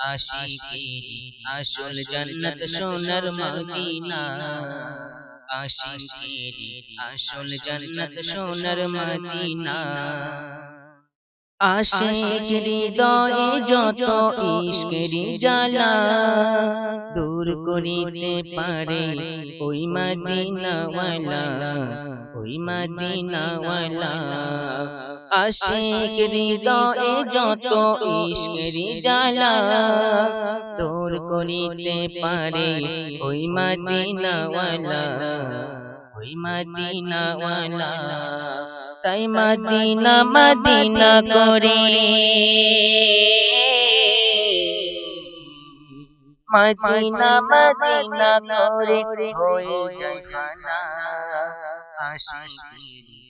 আশিকেরি আসল জান্নাত সোনার মদিনা আশিকেরি আসল জান্নাত সোনার মদিনা আশিক হৃদয়ে যত ইশকেরি জ্বালা দূর করিতে পারে ওই মদিনাওয়ালা। ওই মদিনাওয়ালা। আশিক হৃদয়ে যত ইশকেরি জ্বালা দূর করিতে পারে ওই মদিনাওয়ালা ওই মদিনাওয়ালা। তাই মদিনা মদিনা করে মদিনা মদিনা করে হয়ে যায় খানা। আশিকেরি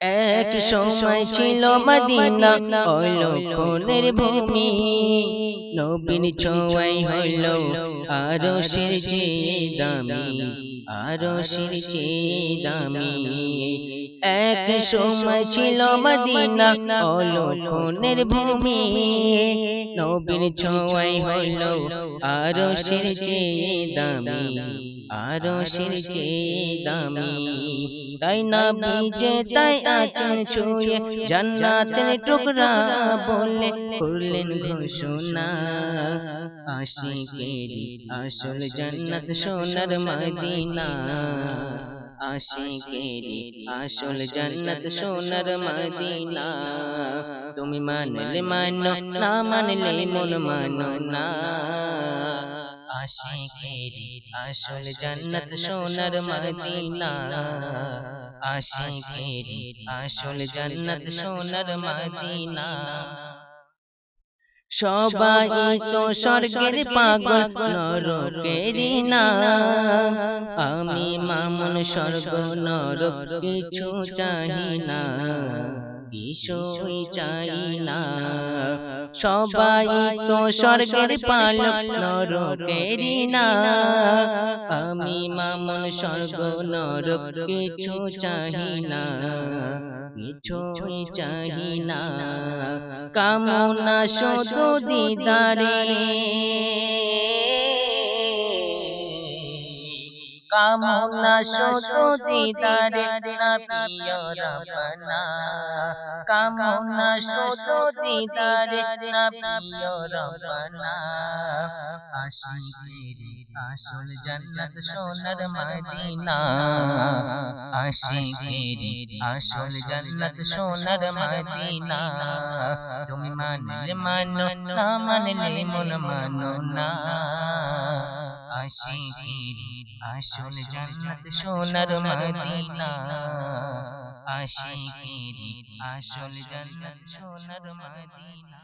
এক সময় ছিল মদিনা হলো কোনের ভূমি। নবীন ছোঁয়াই হইল আরও শির যে দামি আরও শির যে দামি এক সময় ছিল মদিনা হলো কোনের ভূমি। নবীন ছোঁয়াই হইল আরও শির যে দামি আরও শির যে দামি তাই না ভিজে তাই আছেন ছুঁয়ে। জান্নাতের টুকরা বলে করলেন ঘোষণা। আশিকেরি আসল জান্নাত সোনার মদিনা। আশিকেরি আসল জান্নাত সোনার মদিনা। তুমি মানলে মানো না মানলে মন মানো না। আশিকেরি আসল জান্নাত সোনার মদিনা। আশিকেরি আসল জান্নাত সোনার মদিনা। সবাই তো স্বর্গের পাগল নরকেরি না আমি মামুন স্বর্গ নরক কিছু চাহি না। কিছুই চাই না সবাই তো স্বর্গের পালক নরকেরি না। আমি মামুন স্বর্গ, নরক কিছু চাহি না। কিছুই চাহি না। কামনা শুধু দিদারে। কামনা শুধু দিদারে না প্রিয় রবনা কামনা শুধু দিদারে না প্রিয় রবনা আশিকেরি আসল জান্নাত সোনার মদিনা। আশিকেরি আসল জান্নাত সোনার মদিনা। তুমি মানলে মানো না মানলে মন মানো না। আশিকেরি আসল জান্নাত সোনার মদিনা। আশিকেরি আসল জান্নাত সোনার মদিনা।